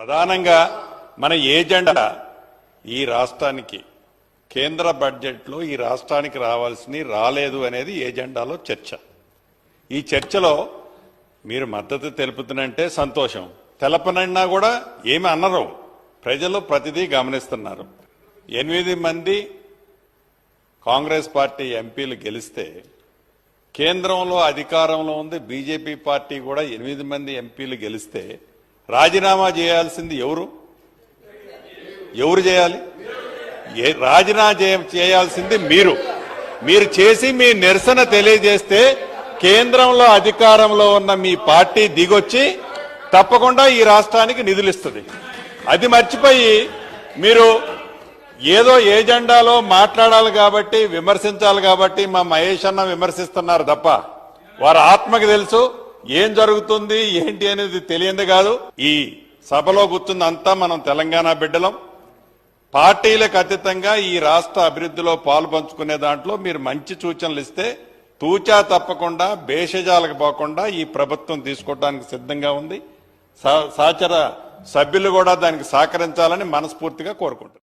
ప్రధానంగా మన ఏజెండా ఈ రాష్ట్రానికి కేంద్ర బడ్జెట్లో ఈ రాష్ట్రానికి రావాల్సింది రాలేదు అనేది ఏజెండాలో చర్చ. ఈ చర్చలో మీరు మద్దతు తెలుపుతున్నంటే సంతోషం. తెలపనన్నా కూడా ఏమి అన్నరు ప్రజలు ప్రతిదీ గమనిస్తున్నారు. ఎనిమిది మంది కాంగ్రెస్ పార్టీ ఎంపీలు గెలిస్తే కేంద్రంలో అధికారంలో ఉంది బీజేపీ పార్టీ కూడా ఎనిమిది మంది ఎంపీలు గెలిస్తే రాజీనామా చేయాల్సింది ఎవరు? ఎవరు చేయాలి? ఏ రాజీనామా చేయ- చేయాల్సింది మీరు. మీరు చేసి మీ నిరసన తెలియజేస్తే కేంద్రంలో అధికారంలో ఉన్న మీ పార్టీ దిగొచ్చి తప్పకుండా ఈ రాష్ట్రానికి నిధులిస్తుంది అది మర్చిపోయి మీరు ఏదో ఏజెండాలో మాట్లాడాలి కాబట్టి విమర్శించాలి కాబట్టి మా మహేష్ అన్న విమర్శిస్తున్నారు తప్ప వారి ఆత్మకి తెలుసు. ఏం జరుగుతుంది ఏంటి అనేది తెలియంది కాదు. ఈ సభలో కూర్చుంది అంతా మనం తెలంగాణ బిడ్డలం. పార్టీలకు అతీతంగా ఈ రాష్ట్ర అభివృద్ధిలో పాలు పంచుకునే దాంట్లో మీరు మంచి సూచనలు ఇస్తే తూచా తప్పకుండా భేషజాలకు పోకుండా ఈ ప్రభుత్వం తీసుకోవడానికి సిద్ధంగా ఉంది. సహచర సభ్యులు కూడా దానికి సహకరించాలని మనస్ఫూర్తిగా కోరుకుంటున్నారు